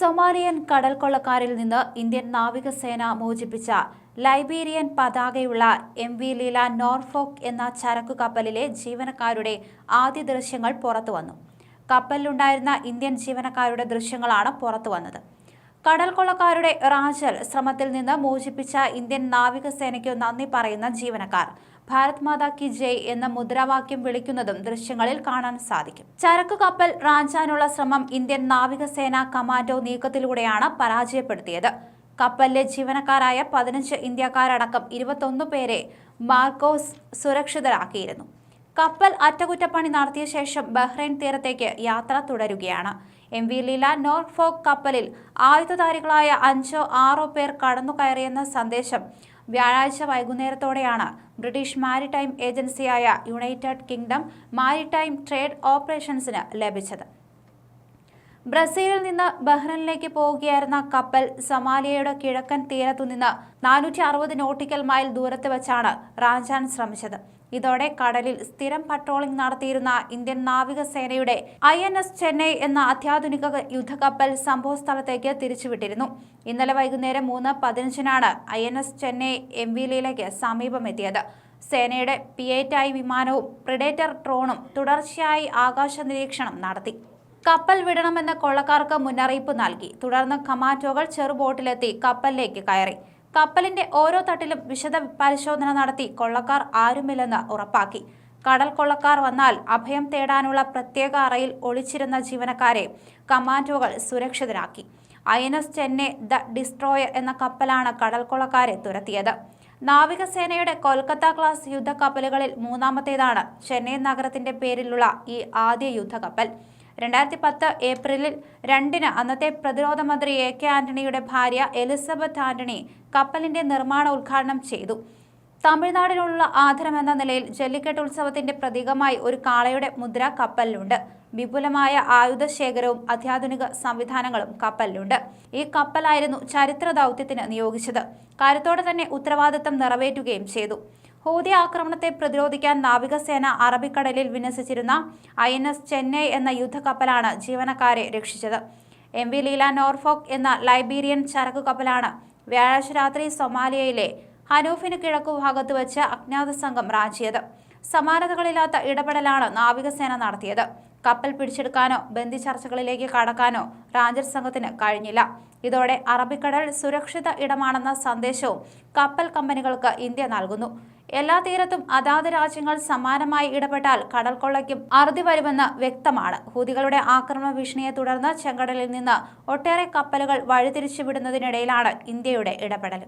Somalian കടൽക്കൊള്ളക്കാരിൽ നിന്ന് Indian നാവികസേന മോചിപ്പിച്ച ലൈബീരിയൻ പതാകയുള്ള എം വി ലീല നോർഫോക്ക് എന്ന ചരക്കു കപ്പലിലെ ജീവനക്കാരുടെ ആദ്യ ദൃശ്യങ്ങൾ പുറത്തുവന്നു. കപ്പലിലുണ്ടായിരുന്ന ഇന്ത്യൻ ജീവനക്കാരുടെ ദൃശ്യങ്ങളാണ് പുറത്തുവന്നത്. കടൽ കൊള്ളക്കാരുടെ റാഞ്ചൽ ശ്രമത്തിൽ നിന്ന് മോചിപ്പിച്ച ഇന്ത്യൻ നാവികസേനയ്ക്കു നന്ദി പറയുന്ന ജീവനക്കാർ. ഭാരത് മാതാ കി ജയ് എന്ന മുദ്രാവാക്യം വിളിക്കുന്നതും ദൃശ്യങ്ങളിൽ കാണാൻ സാധിക്കും. ചരക്കു കപ്പൽ റാഞ്ചാനുള്ള ശ്രമം ഇന്ത്യൻ നാവികസേന കമാൻഡോ നീക്കത്തിലൂടെയാണ് പരാജയപ്പെടുത്തിയത്. കപ്പലിലെ ജീവനക്കാരായ പതിനഞ്ച് ഇന്ത്യക്കാരടക്കം ഇരുപത്തൊന്ന് പേരെ മാർക്കോസ് സുരക്ഷിതരാക്കിയിരുന്നു. കപ്പൽ അറ്റകുറ്റപ്പണി നടത്തിയ ശേഷം ബഹ്റൈൻ തീരത്തേക്ക് യാത്ര തുടരുകയാണ്. എം വി ലീല നോർഫോക്ക് കപ്പലിൽ ആയുധധാരികളായ അഞ്ചോ ആറോ പേർ കടന്നു കയറിയെന്ന സന്ദേശം വ്യാഴാഴ്ച വൈകുന്നേരത്തോടെയാണ്. ബ്രിട്ടീഷ് മാരിടൈം ഏജൻസിയായ യുണൈറ്റഡ് കിങ്ഡം മാരിടൈം ട്രേഡ് ഓപ്പറേഷൻസിന് ലഭിച്ചത്. ബ്രസീലിൽ നിന്ന് ബഹ്റൈനിലേക്ക് പോവുകയായിരുന്ന കപ്പൽ സമാലിയയുടെ കിഴക്കൻ തീരത്തുനിന്ന് നാനൂറ്റി അറുപത് നോട്ടിക്കൽ മൈൽ ദൂരത്ത് വെച്ചാണ് റാഞ്ചാൻ ശ്രമിച്ചത്. ഇതോടെ കടലിൽ സ്ഥിരം പട്രോളിംഗ് നടത്തിയിരുന്ന ഇന്ത്യൻ നാവികസേനയുടെ ഐ എൻ എസ് ചെന്നൈ എന്ന അത്യാധുനിക യുദ്ധക്കപ്പൽ സംഭവസ്ഥലത്തേക്ക് തിരിച്ചുവിട്ടിരുന്നു. ഇന്നലെ വൈകുന്നേരം മൂന്ന് പതിനഞ്ചിനാണ് I N S Chennai M V ലീലയ്ക്ക് സമീപമെത്തിയത്. സേനയുടെ പി ഐ വിമാനവും പ്രിഡേറ്റർ ഡ്രോണും തുടർച്ചയായി ആകാശ നിരീക്ഷണം നടത്തി. കപ്പൽ വിടണമെന്ന് കൊള്ളക്കാർക്ക് മുന്നറിയിപ്പ് നൽകി. തുടർന്ന് കമാൻഡോകൾ ചെറുബോട്ടിലെത്തി കപ്പലിലേക്ക് കയറി. കപ്പലിന്റെ ഓരോ തട്ടിലും വിശദ പരിശോധന നടത്തി കൊള്ളക്കാർ ആരുമില്ലെന്ന് ഉറപ്പാക്കി. കടൽ കൊള്ളക്കാർ വന്നാൽ അഭയം തേടാനുള്ള പ്രത്യേക അറയിൽ ഒളിച്ചിരുന്ന ജീവനക്കാരെ കമാൻഡോകൾ സുരക്ഷിതരാക്കി. I N S Chennai the destroyer എന്ന കപ്പലാണ് കടൽ കൊള്ളക്കാരെ തുരത്തിയത്. നാവികസേനയുടെ കൊൽക്കത്ത ക്ലാസ് യുദ്ധക്കപ്പലുകളിൽ മൂന്നാമത്തേതാണ് ചെന്നൈ നഗരത്തിന്റെ പേരിലുള്ള ഈ ആദ്യ യുദ്ധക്കപ്പൽ. രണ്ടായിരത്തി പത്ത് ഏപ്രിലിൽ രണ്ടിന് അന്നത്തെ പ്രതിരോധ മന്ത്രി എ കെ ആന്റണിയുടെ ഭാര്യ എലിസബത്ത് ആന്റണി കപ്പലിന്റെ നിർമ്മാണ ഉദ്ഘാടനം ചെയ്തു. തമിഴ്നാടിനുള്ള ആദരം എന്ന നിലയിൽ ജല്ലിക്കെട്ട് ഉത്സവത്തിന്റെ പ്രതീകമായി ഒരു കാളയുടെ മുദ്ര കപ്പലിലുണ്ട്. വിപുലമായ ആയുധ ശേഖരവും അത്യാധുനിക സംവിധാനങ്ങളും കപ്പലിലുണ്ട്. ഈ കപ്പലായിരുന്നു ചരിത്ര ദൗത്യത്തിന് നിയോഗിച്ചത്. കാര്യത്തോടെ തന്നെ ഉത്തരവാദിത്തം നിറവേറ്റുകയും ചെയ്തു. ഹൂതി ആക്രമണത്തെ പ്രതിരോധിക്കാൻ നാവികസേന അറബിക്കടലിൽ വിന്യസിച്ചിരുന്ന ഐ എൻ എസ് ചെന്നൈ എന്ന യുദ്ധക്കപ്പലാണ് ജീവനക്കാരെ രക്ഷിച്ചത്. എം വി ലീല നോർഫോക്ക് എന്ന ലൈബീരിയൻ ചരക്കു കപ്പലാണ് വ്യാഴാഴ്ച രാത്രി സൊമാലിയയിലെ ഹനൂഫിന് കിഴക്കു ഭാഗത്ത് വെച്ച് അജ്ഞാത സംഘം റാഞ്ചിയത്. സമാനതകളില്ലാത്ത ഇടപെടലാണ് നാവികസേന നടത്തിയത്. കപ്പൽ പിടിച്ചെടുക്കാനോ ബന്ദി ചർച്ചകളിലേക്ക് കടക്കാനോ റാഞ്ചർ സംഘത്തിന് കഴിഞ്ഞില്ല. ഇതോടെ അറബിക്കടൽ സുരക്ഷിത ഇടമാണെന്ന സന്ദേശവും കപ്പൽ കമ്പനികൾക്ക് ഇന്ത്യ നൽകുന്നു. എല്ലാ തീരത്തും അതാത് രാജ്യങ്ങൾ സമാനമായി ഇടപെട്ടാൽ കടൽ കൊള്ളയ്ക്കും അറുതി വരുമെന്ന് വ്യക്തമാണ്. ഹൂതികളുടെ ആക്രമണ ഭീഷണിയെ തുടർന്ന് ചെങ്കടലിൽ നിന്ന് ഒട്ടേറെ കപ്പലുകൾ വഴിതിരിച്ചുവിടുന്നതിനിടയിലാണ് ഇന്ത്യയുടെ ഇടപെടൽ.